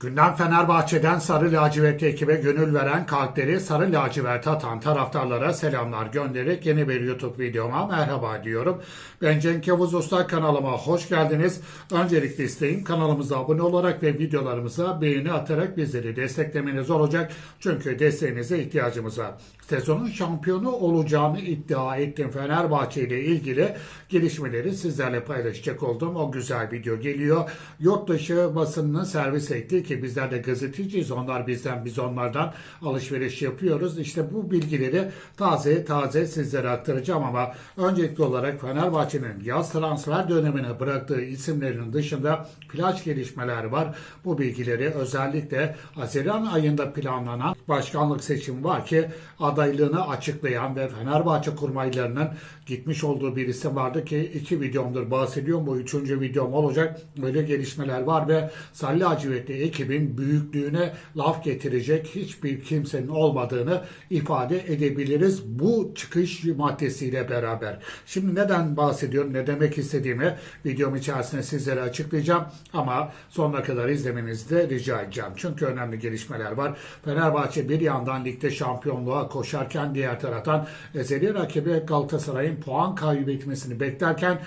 Gündem Fenerbahçe'den Sarı Lacivert ekibe gönül veren kalpleri Sarı Lacivert atan taraftarlara selamlar göndererek yeni bir YouTube videoma merhaba diyorum. Ben Cenk Yavuz Usta kanalıma hoş geldiniz. Öncelikle isteğim kanalımıza abone olarak ve videolarımıza beğeni atarak bizleri desteklemeniz olacak. Çünkü desteğinize ihtiyacımız var. Sezonun şampiyonu olacağını iddia ettiğim Fenerbahçe ile ilgili gelişmeleri sizlerle paylaşacak olduğum o güzel video geliyor. Yurt dışı basınının servis ettiği ki bizler de gazeteciyiz. Onlar bizden biz onlardan alışveriş yapıyoruz. İşte bu bilgileri taze taze sizlere aktaracağım ama öncelikli olarak Fenerbahçe'nin yaz transfer dönemine bıraktığı isimlerin dışında flash gelişmeler var. Bu bilgileri özellikle Haziran ayında planlanan başkanlık seçimi var ki adaylığını açıklayan ve Fenerbahçe kurmaylarının gitmiş olduğu bir isim vardı ki iki videomdur bahsediyorum. Bu üçüncü videom olacak. Böyle gelişmeler var ve Salli Lacivertli ekibin büyüklüğüne laf getirecek hiçbir kimsenin olmadığını ifade edebiliriz bu çıkış maddesiyle beraber. Şimdi neden bahsediyorum, ne demek istediğimi videom içerisinde sizlere açıklayacağım ama sonuna kadar izlemenizi de rica edeceğim. Çünkü önemli gelişmeler var. Fenerbahçe bir yandan ligde şampiyonluğa koşarken diğer taraftan ezeli rakibi Galatasaray'ın puan kaybetmesini beklerken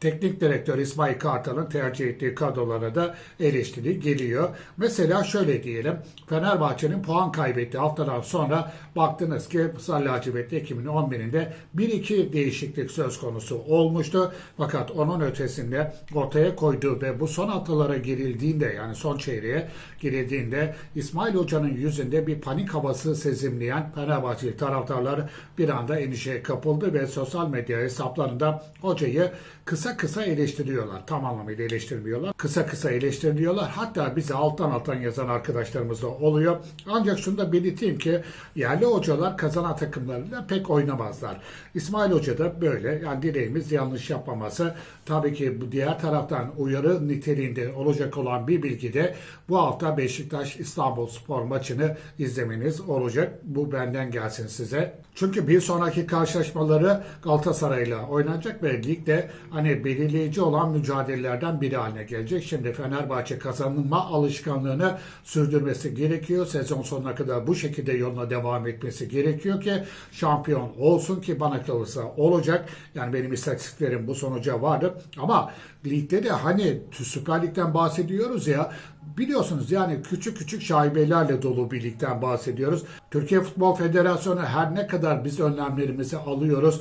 Teknik direktör İsmail Kartal'ın tercih ettiği kadrolara da eleştiri geliyor. Mesela şöyle diyelim. Fenerbahçe'nin puan kaybettiği haftadan sonra baktınız ki Sarı Lacivertli Ekim'in 11'inde 1-2 değişiklik söz konusu olmuştu. Fakat onun ötesinde ortaya koyduğu ve bu son haftalara girildiğinde yani son çeyreğe girildiğinde İsmail Hoca'nın yüzünde bir panik havası sezimleyen Fenerbahçeli taraftarlar bir anda endişeye kapıldı ve sosyal medya hesaplarında hocayı kısa kısa eleştiriyorlar. Tam anlamıyla eleştirmiyorlar. Kısa kısa eleştiriliyorlar. Hatta bize alttan alttan yazan arkadaşlarımız da oluyor. Ancak şunu da belirteyim ki yerli hocalar kazanan takımlarıyla pek oynamazlar. İsmail Hoca da böyle. Yani dileğimiz yanlış yapmaması. Tabii ki bu diğer taraftan uyarı niteliğinde olacak olan bir bilgi de bu hafta Beşiktaş İstanbul Spor maçını izlemeniz olacak. Bu benden gelsin size. Çünkü bir sonraki karşılaşmaları Galatasaray'la oynanacak ve ligde hani belirleyici olan mücadelelerden biri haline gelecek. Şimdi Fenerbahçe kazanma alışkanlığını sürdürmesi gerekiyor. Sezon sonuna kadar bu şekilde yoluna devam etmesi gerekiyor ki şampiyon olsun ki bana kalırsa olacak. Yani benim istatistiklerim bu sonuca vardı. Ama ligde de hani Süper Lig'den bahsediyoruz ya biliyorsunuz yani küçük küçük şaibelerle dolu bir ligden bahsediyoruz. Türkiye Futbol Federasyonu her ne kadar biz önlemlerimizi alıyoruz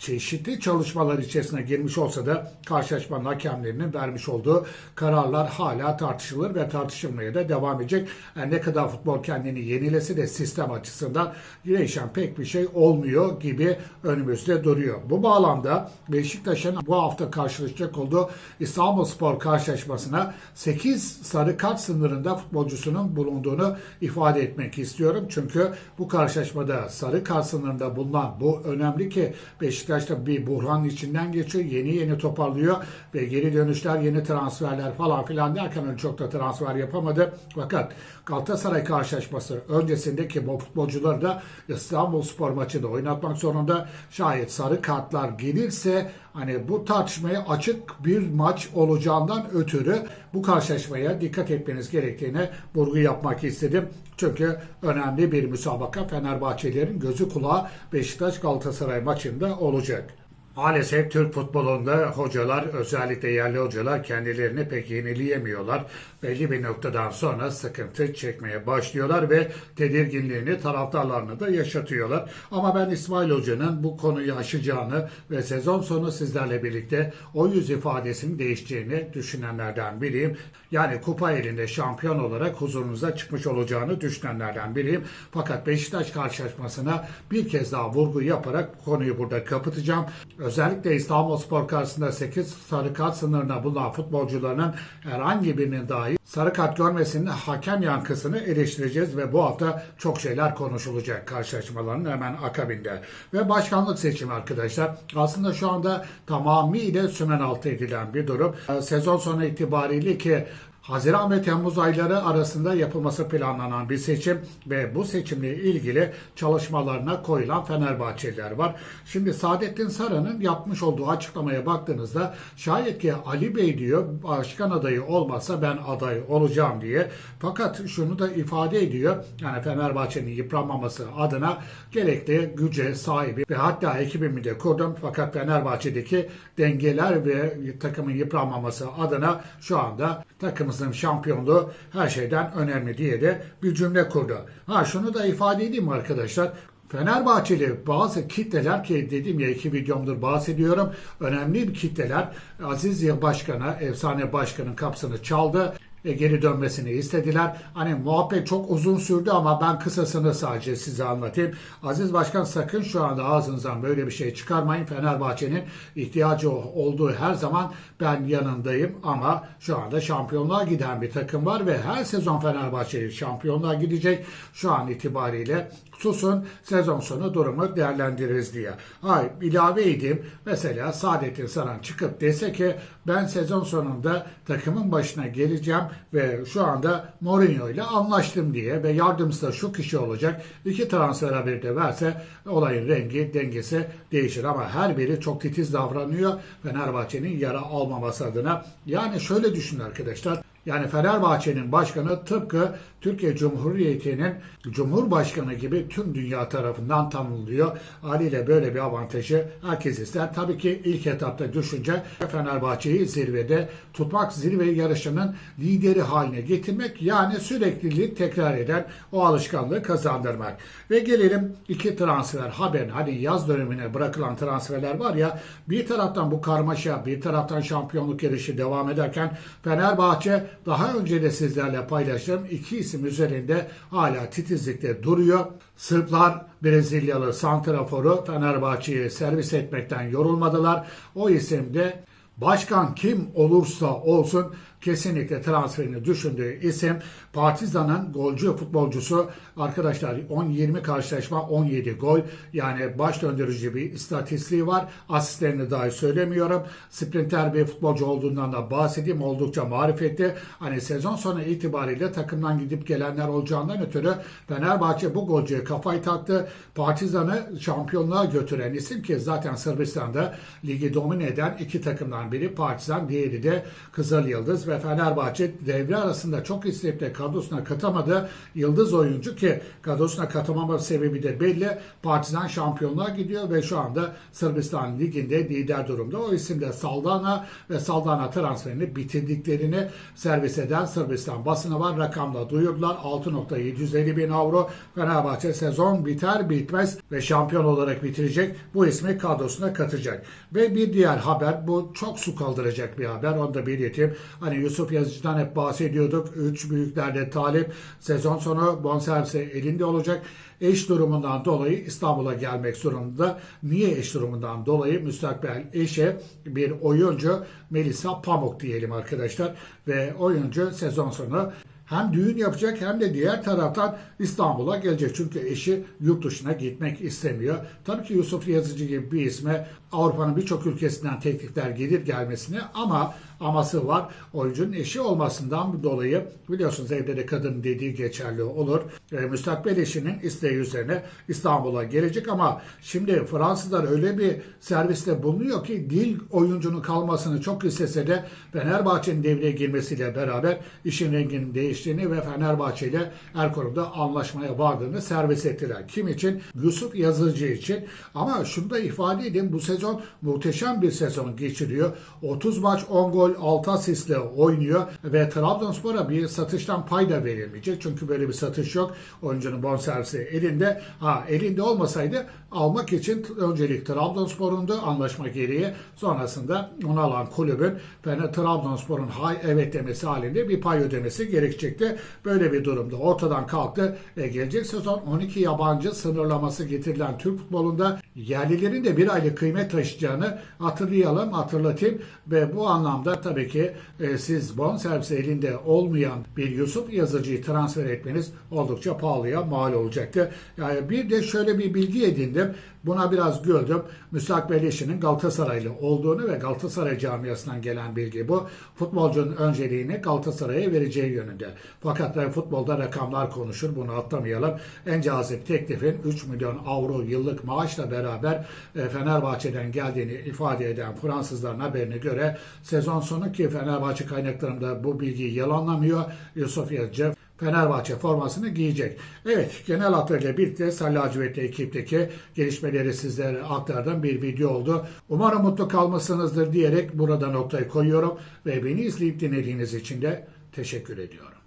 çeşitli çalışmalar içerisine girmiş olsa da karşılaşmanın hakemlerinin vermiş olduğu kararlar hala tartışılır ve tartışılmaya da devam edecek. Yani ne kadar futbol kendini yenilese de sistem açısından değişen pek bir şey olmuyor gibi önümüzde duruyor. Bu bağlamda Beşiktaş'ın bu hafta karşılaşacak olduğu İstanbul Spor karşılaşmasına 8 sarı kart sınırında futbolcusunun bulunduğunu ifade etmek istiyorum. Çünkü bu karşılaşmada sarı kart sınırında bulunan bu önemli ki Beşiktaş Beşiktaş da bir buhranın içinden geçiyor. Yeni yeni toparlıyor ve geri dönüşler, yeni transferler falan filan derken çok da transfer yapamadı. Fakat Galatasaray karşılaşması öncesindeki futbolcuları da İstanbul Spor maçında oynatmak zorunda. Şayet sarı kartlar gelirse hani bu tartışmaya açık bir maç olacağından ötürü bu karşılaşmaya dikkat etmeniz gerektiğine vurgu yapmak istedim. Çünkü önemli bir müsabaka Fenerbahçelilerin gözü kulağı Beşiktaş Galatasaray maçında olacak. Maalesef Türk futbolunda hocalar özellikle yerli hocalar kendilerini pek yenileyemiyorlar. Belli bir noktadan sonra sıkıntı çekmeye başlıyorlar ve tedirginliğini taraftarlarını da yaşatıyorlar. Ama ben İsmail Hoca'nın bu konuyu aşacağını ve sezon sonu sizlerle birlikte o yüz ifadesinin değişeceğini düşünenlerden biriyim. Yani kupa elinde şampiyon olarak huzurunuza çıkmış olacağını düşünenlerden biriyim. Fakat Beşiktaş karşılaşmasına bir kez daha vurgu yaparak konuyu burada kapatacağım. Özellikle İstanbul Spor karşısında 8 sarı kart sınırına bulunan futbolcularının herhangi birinin dahi sarı kart görmesinin hakem yankısını eleştireceğiz ve bu hafta çok şeyler konuşulacak karşılaşmaların hemen akabinde. Ve başkanlık seçimi arkadaşlar. Aslında şu anda tamamıyla sümen altı edilen bir durum. Sezon sonu itibariyle ki Haziran ve Temmuz ayları arasında yapılması planlanan bir seçim ve bu seçimle ilgili çalışmalarına koyulan Fenerbahçeliler var. Şimdi Saadettin Saran'ın yapmış olduğu açıklamaya baktığınızda şayet ki Ali Bey diyor başkan adayı olmazsa ben aday olacağım diye. Fakat şunu da ifade ediyor. Yani Fenerbahçe'nin yıpranmaması adına gerekli güce sahibi ve hatta ekibimi de kurdum. Fakat Fenerbahçe'deki dengeler ve takımın yıpranmaması adına şu anda takımımızın şampiyonluğu her şeyden önemli diye de bir cümle kurdu. Ha şunu da ifade edeyim arkadaşlar. Fenerbahçeli bazı kitleler ki dediğim ya iki videomdur bahsediyorum. Önemli bir kitleler Aziz Yıl Başkan'a, efsane başkanın kapısını çaldı e, geri dönmesini istediler. Hani muhabbet çok uzun sürdü ama ben kısasını sadece size anlatayım. Aziz Başkan sakın şu anda ağzınızdan böyle bir şey çıkarmayın. Fenerbahçe'nin ihtiyacı olduğu her zaman ben yanındayım ama şu anda şampiyonluğa giden bir takım var ve her sezon Fenerbahçe şampiyonluğa gidecek. Şu an itibariyle susun sezon sonu durumu değerlendiririz diye. Ay ilave edeyim. Mesela Saadettin Saran çıkıp dese ki ben sezon sonunda takımın başına geleceğim ve şu anda Mourinho ile anlaştım diye ve yardımcısı da şu kişi olacak. İki transfer haberi de verse olayın rengi, dengesi değişir ama her biri çok titiz davranıyor Fenerbahçe'nin yara almaması adına. Yani şöyle düşünün arkadaşlar. Yani Fenerbahçe'nin başkanı tıpkı Türkiye Cumhuriyeti'nin Cumhurbaşkanı gibi tüm dünya tarafından tanınıyor. Haliyle böyle bir avantajı herkes ister. Tabii ki ilk etapta düşünce Fenerbahçe'yi zirvede tutmak, zirve yarışının lideri haline getirmek yani süreklilik tekrar eden o alışkanlığı kazandırmak. Ve gelelim iki transfer haber. Hani yaz dönemine bırakılan transferler var ya bir taraftan bu karmaşa bir taraftan şampiyonluk yarışı devam ederken Fenerbahçe daha önce de sizlerle paylaştığım iki isim üzerinde hala titizlikte duruyor. Sırplar Brezilyalı Santrafor'u Fenerbahçe'ye servis etmekten yorulmadılar. O isim de başkan kim olursa olsun kesinlikle transferini düşündüğü isim Partizan'ın golcü futbolcusu arkadaşlar 10-20 karşılaşma 17 gol yani baş döndürücü bir istatistiği var. Asistlerini dahi söylemiyorum. Sprinter bir futbolcu olduğundan da bahsedeyim. Oldukça marifetli. Hani sezon sonu itibariyle takımdan gidip gelenler olacağından ötürü Fenerbahçe bu golcüye kafayı taktı. Partizan'ı şampiyonluğa götüren isim ki zaten Sırbistan'da ligi domine eden iki takımdan biri Partizan, diğeri de Kızıl Yıldız ve Fenerbahçe devre arasında çok isteyip de kadrosuna katamadı. Yıldız oyuncu ki kadrosuna katamama sebebi de belli. Partizan şampiyonluğa gidiyor ve şu anda Sırbistan Ligi'nde lider durumda. O isim de Saldana ve Saldana transferini bitirdiklerini servis eden Sırbistan basını var. Rakamla duyurdular. 6.750 bin avro. Fenerbahçe sezon biter bitmez ve şampiyon olarak bitirecek. Bu ismi kadrosuna katacak. Ve bir diğer haber bu çok su kaldıracak bir haber. Onu da belirteyim. Hani Yusuf Yazıcı'dan hep bahsediyorduk. Üç büyüklerde talip. Sezon sonu bonservisi elinde olacak. Eş durumundan dolayı İstanbul'a gelmek zorunda. Niye eş durumundan dolayı? Müstakbel eşe bir oyuncu Melisa Pamuk diyelim arkadaşlar. Ve oyuncu sezon sonu hem düğün yapacak hem de diğer taraftan İstanbul'a gelecek. Çünkü eşi yurt dışına gitmek istemiyor. Tabii ki Yusuf Yazıcı gibi bir isme Avrupa'nın birçok ülkesinden teklifler gelir gelmesine ama aması var. Oyuncunun eşi olmasından dolayı biliyorsunuz evde de kadın dediği geçerli olur. E, müstakbel eşinin isteği üzerine İstanbul'a gelecek ama şimdi Fransızlar öyle bir serviste bulunuyor ki dil oyuncunun kalmasını çok istese de Fenerbahçe'nin devreye girmesiyle beraber işin renginin değiştiğini ve Fenerbahçe ile Erkorum'da anlaşmaya vardığını servis ettiler. Kim için? Yusuf Yazıcı için. Ama şunu da ifade edeyim bu sezon muhteşem bir sezon geçiriyor. 30 maç 10 gol 6 asistle oynuyor ve Trabzonspor'a bir satıştan pay da verilmeyecek. Çünkü böyle bir satış yok. Oyuncunun bonservisi elinde. Ha elinde olmasaydı almak için öncelik Trabzonspor'undu anlaşma gereği. Sonrasında onu alan kulübün Fener Trabzonspor'un hay evet demesi halinde bir pay ödemesi gerekecekti. Böyle bir durumda ortadan kalktı ve gelecek sezon 12 yabancı sınırlaması getirilen Türk futbolunda yerlilerin de bir aylık kıymet taşıyacağını hatırlayalım, hatırlatayım ve bu anlamda tabii ki e, siz bonservis elinde olmayan bir Yusuf Yazıcı'yı transfer etmeniz oldukça pahalıya mal olacaktı. Yani bir de şöyle bir bilgi edindim. Buna biraz güldüm. Müstakbel eşinin Galatasaraylı olduğunu ve Galatasaray camiasından gelen bilgi bu. Futbolcunun önceliğini Galatasaray'a vereceği yönünde. Fakat futbolda rakamlar konuşur. Bunu atlamayalım. En cazip teklifin 3 milyon avro yıllık maaşla beraber e, Fenerbahçe'den geldiğini ifade eden Fransızların haberine göre sezon sonu ki Fenerbahçe kaynaklarında bu bilgiyi yalanlamıyor. Yusuf Yazıcı Fenerbahçe formasını giyecek. Evet genel hatlarıyla birlikte Sarı Lacivertli ekipteki gelişmeleri sizlere aktardığım bir video oldu. Umarım mutlu kalmışsınızdır diyerek burada noktayı koyuyorum ve beni izleyip dinlediğiniz için de teşekkür ediyorum.